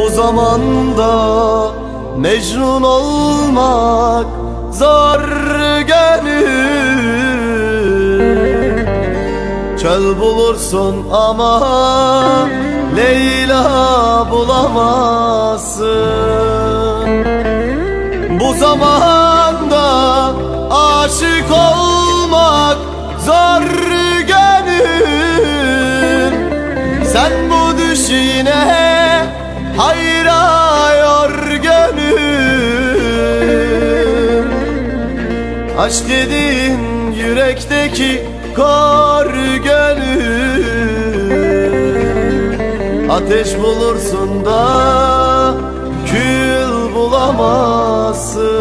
Bu zamanda Mecnun olmak zor gönül Çöl bulursun ama Leyla bulamazsın. Bu zamanda aşık olmak zor gönül Sen bu düşine hayrayar gönül. Aşk dediğin yürekteki kor gönül. Ateş bulursun da kül bulamazsın.